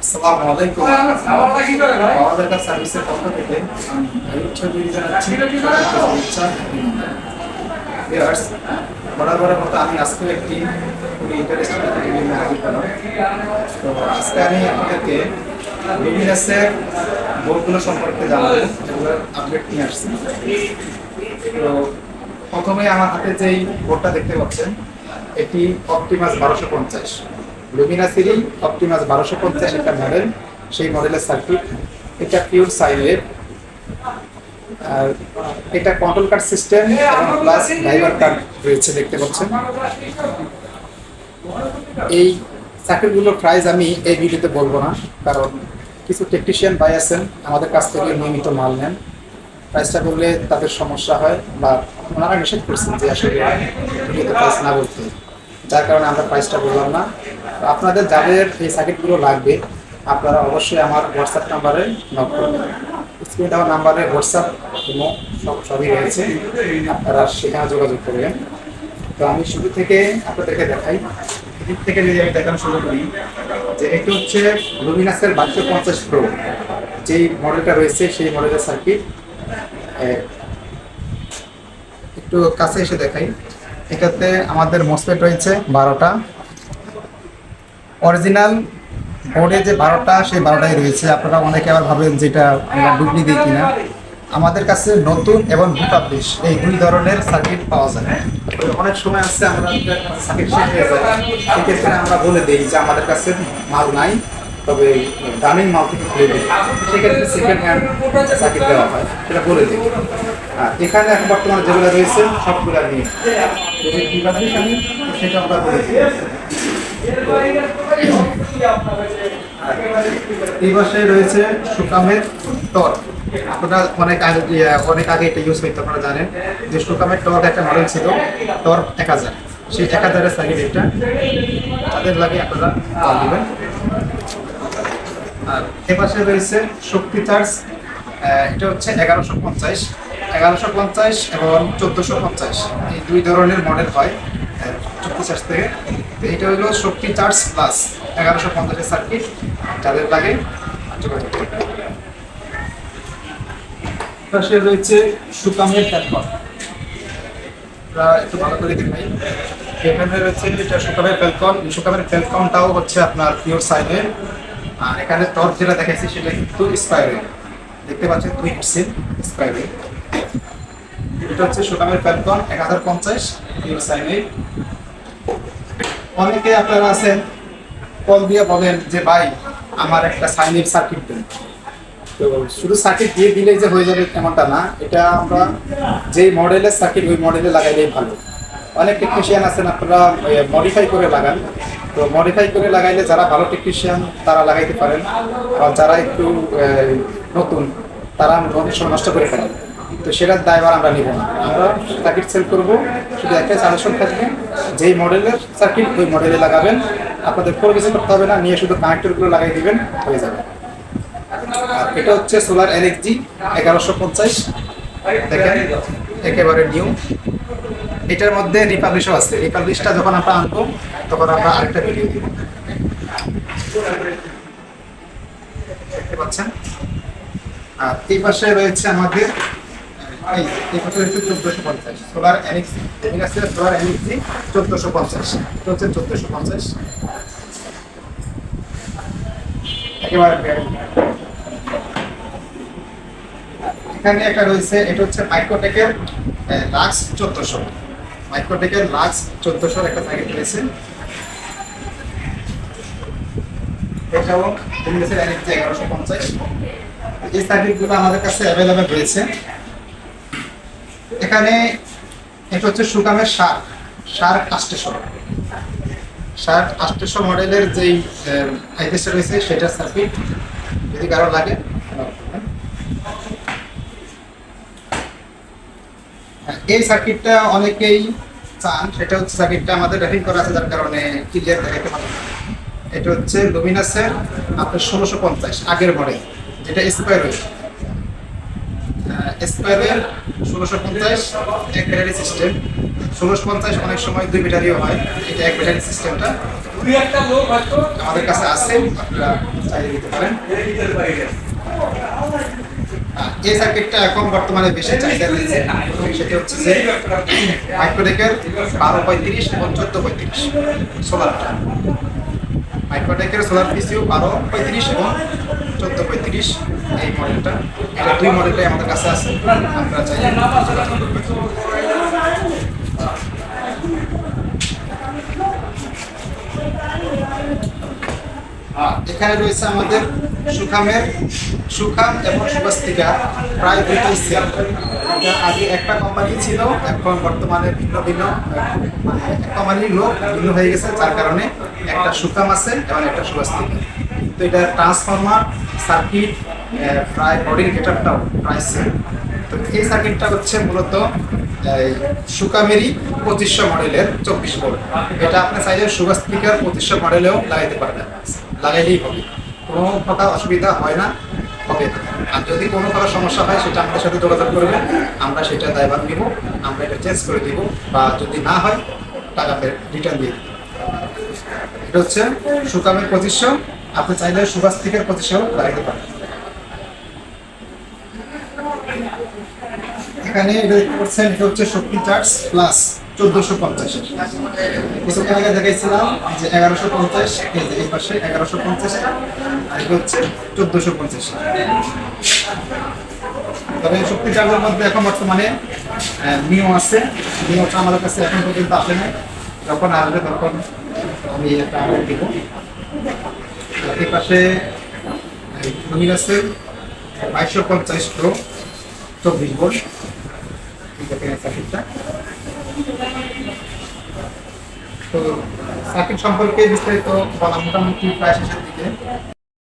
আসসালামু আলাইকুম। আমাদের কাছে সার্ভিসের পক্ষ থেকে আমি জানাচ্ছি বরাবরের মতো আমি আজকে একটি খুবই ইন্টারেস্টিং তো আজকে আমি আপনাদেরকে লুমিনাসের বোর্ডগুলো সম্পর্কে জানাব যেগুলোর আপডেট নিয়ে আসছি। তো প্রথমে আমার হাতে যেই বোর্ডটা দেখতে পাচ্ছেন এটি অপটিমাস বারোশো পঞ্চাশ। লুমিনাসিরি অপটিমাস বারোশো পঞ্চাশ একটা মডেল সেই মডেলের সার্কিট এটা পিওর সাইলের আর এটা কন্ট্রোল কার্ড সিস্টেম এবং প্লাস ড্রাইভার কার্ড রয়েছে দেখতে পাচ্ছেন। এই সার্কিটগুলোর প্রাইস আমি এই ভিডিওতে বলব না, কারণ কিছু টেকনিশিয়ান ভাই আছেন, আমাদের কাছ থেকে নিয়মিত মাল নেন। প্রাইসটা বললে তাদের সমস্যা হয়, বা ওনারা নিষেধ করছেন যে আসলে প্রাইস না বলতে। যার কারণে আমরা প্রাইসটা বললাম না। আপনাদের যাদের এই সার্কিটগুলো লাগবে, আপনারা অবশ্যই আমার হোয়াটসঅ্যাপ নাম্বারে নক করবেন স্ক্রিনে দেওয়া নাম্বারে হোয়াটসঅ্যাপ কোনো সব, সবই রয়েছে। আপনারা সেখানে যোগাযোগ করবেন। তো আমি শুরু থেকে আপনাদেরকে দেখাই। এদিক থেকে যদি আমি দেখানো শুরু করি যে এটি হচ্ছে লুমিনাসের বারোশো পঞ্চাশ প্রো যেই মডেলটা রয়েছে, সেই মডেলের সার্কিট একটু কাছে এসে দেখাই। এটাতে আমাদের মোসপেট রয়েছে বারোটা। অরিজিনাল বোর্ডে যে বারোটা, সেই বারোটাই রয়েছে। আপনারা অনেকে আবার ভাবেন যেটা আমরা ডুবলি দিই কিনা। আমাদের কাছে নতুন এবং রিপাবলিশ এই দুই ধরনের সার্কিট পাওয়া যায়। অনেক সময় আছে আমরা সার্কিট শেষ হয়ে যায়। সেক্ষেত্রে আমরা বলে দিই যে আমাদের কাছে মাল নাই। তবে দামি মাল থেকে সেক্ষেত্রে সেকেন্ড হ্যান্ড সার্কিট দেওয়া হয় সেটা বলে দিই। আর এখানে এখন বর্তমানে যেগুলো রয়েছে সবগুলো নিয়ে। সেটা আমরা বলে দিই। এই পাশে রয়েছে সুকামের টর আপনারা অনেক আগে ইয়ে, অনেক আগে এটা ইউজ করতে আপনারা জানেন যে সুকামের টর একটা মডেল ছিল টর এক হাজার। সেই এক হাজারের সাইকেল এটা তাদের লাগে আপনারা দিবেন। আর এ রয়েছে শক্তি চার্জ এটা হচ্ছে এগারোশো পঞ্চাশ। এগারোশো পঞ্চাশ এবং চোদ্দোশো পঞ্চাশ। এই দুই ধরনের মডেল হয় শক্তি চার্জ থেকে। তো এটা হলো শক্তি চার্জ প্লাস এগারোশো পঞ্চাশের সার্কিট যাদের লাগে যোগাযোগ পাশে রয়েছে সুকামের ফ্যালকন আমরা একটু ভালো করে দেখাই এখানে রয়েছে এটা সুকামের ফ্যালকন সুকামের ফ্যালকনটাও হচ্ছে আপনার পিওর সাইডের আর এখানে টর্চ যেটা দেখাইছি সেটা কিন্তু দেখতে পাচ্ছেন দুই এটা হচ্ছে ফ্যালকন এক হাজার পঞ্চাশ অনেকে আপনারা আছেন, কল দিয়ে বলেন যে, ভাই, আমার একটা সাইনিক সার্কিট দেন। তো শুধু সার্কিট দিয়ে দিলেই যে হয়ে যাবে এমনটা না, এটা আমরা যেই মডেলের সার্কিট ওই মডেলে লাগাইলেই ভালো। অনেক টেকনিশিয়ান আছেন, আপনারা মডিফাই করে লাগান। তো মডিফাই করে লাগাইলে যারা ভালো টেকনিশিয়ান তারা লাগাইতে পারেন। আর যারা একটু নতুন, তারা অনেক সময় নষ্ট করে ফেলেন। তো সেটার দায়ভার আমরা নিব না। আমরা সার্কিট সেল করব, শুধু একটা সাজেশন থাকবে, যেই মডেলের সার্কিট ওই মডেলে লাগাবেন। আপনাদের কোনো কিছু করতে হবে না, নিয়ে শুধু কানেক্টরগুলো লাগাই দিবেন, হয়ে যাবে। আর এটা হচ্ছে সোলার এনএক্সজি এগারোশো পঞ্চাশ। দেখেন, একেবারে নিউ এটার মধ্যে রিপাবলিশও আছে। রিপাবলিশটা যখন আমরা আনব, তখন আমরা আরেকটা ভিডিও দিব। দেখতে পাচ্ছেন? আর এই পাশে রয়েছে আমাদের চোদ্দোশো পঞ্চাশ। সোলার সোলার চোদ্দোশো পঞ্চাশ। এটা হচ্ছে চোদ্দোশো পঞ্চাশ। একেবারে এখানে একটা রয়েছে, এটা হচ্ছে মাইক্রোটেকের লাক্স চোদ্দশো। মাইক্রোটেকের লাক্স চোদ্দশোর একটা সাইকেল রয়েছে। এগারোশো পঞ্চাশ। এই সার্কিটগুলো আমাদের কাছে অ্যাভেলেবেল রয়েছে। এখানে এটা হচ্ছে সুকামের সার সার আষ্টেশো। সার আষ্টেশো মডেলের যেই আইপিএসটা রয়েছে সেটার সার্কিট যদি কারও লাগে। এই সার্কিটটা অনেকেই চান, সেটা হচ্ছে সার্কিটটা আমাদের রেফিং করা আছে, যার কারণে ক্লিয়ার দেখাতে পারব না। এটা হচ্ছে লুমিনাসের আপনার ষোলোশো পঞ্চাশ, আগের মডেল যেটা স্কোয়ার ওয়েভ স্কোয়ারের ষোলোশো পঞ্চাশ, এক ব্যাটারি সিস্টেম ষোলোশো পঞ্চাশ অনেক সময় দুই ব্যাটারিও হয়, এটা এক ব্যাটারি সিস্টেমটা আমাদের কাছে আছে, আপনারা চাইলে দিতে পারেন। এই সার্কিটটা এখন বর্তমানে বেশি চাহিদা রয়েছে সেটা হচ্ছে যে মাইক্রোটেকের বারো পঁয়ত্রিশ এবং চোদ্দ পঁয়ত্রিশ সোলারটা মাইক্রোটেকের সোলার পিসিও বারো পঁয়ত্রিশ এবং চোদ্দ পঁয়ত্রিশ এই মডেলটা এটা দুই মডেলটাই আমাদের কাছে আছে। আপনারা। আর এখানে রয়েছে আমাদের সুখামের সুখাম এবং সুবাস্তিকা প্রায় দুইটাই সেল আগে একটা কোম্পানি ছিল, এখন বর্তমানে ভিন্ন ভিন্ন মানে এক কোম্পানির লোক ভিন্ন হয়ে গেছে, যার কারণে একটা সুখাম আছে এবং একটা সুবাস্তিকা তো এটা ট্রান্সফরমার সার্কিট প্রায় বডির গেটারটাও প্রায় সেম তো এই সার্কিটটা হচ্ছে মূলত এই সুকামেরি পঁচিশশো মডেলের চব্বিশ ভোল্ট এটা আপনি চাইলে সুগার স্পিকার পঁচিশশো মডেলেও লাগাইতে পারবেন। লাগাইলেই হবে। কোনো প্রকার অসুবিধা হয় না। হবে। আর যদি কোনো প্রকার সমস্যা হয়, সেটা আমাদের সাথে যোগাযোগ করবেন আমরা সেটা দায়ভার নিব, আমরা এটা চেঞ্জ করে দিব, বা যদি না হয় টাকা রিটার্ন দিয়ে এটা হচ্ছে সুকামের পঁচিশশো আপনি চাইলে স্পিকার পঁচিশশো লাগাইতে পারেন। এখানে এটা দেখতে পাচ্ছেন, এটা হচ্ছে শক্তি চার্জ প্লাস চোদ্দশো পঞ্চাশ। কিছুক্ষণ আগে দেখাইছিলাম যে এগারোশো পঞ্চাশ, এই পাশে এগারোশো পঞ্চাশ এটা হচ্ছে চোদ্দশো পঞ্চাশ। তবে শক্তি চার্জের মধ্যে এখন বর্তমানে নিও আছে। নিওটা আমাদের কাছে এখন পর্যন্ত আসে নাই। যখন আসবে তখন আমি একটা আপডেট দিব। এই পাশে মিল আছে, বাইশশো পঞ্চাশ প্রো চব্বিশ ভোল্ট। সার্কিটটা তো সার্কিট সম্পর্কে বিস্তারিত বলা মোটামুটি প্রায় শেষের দিকে।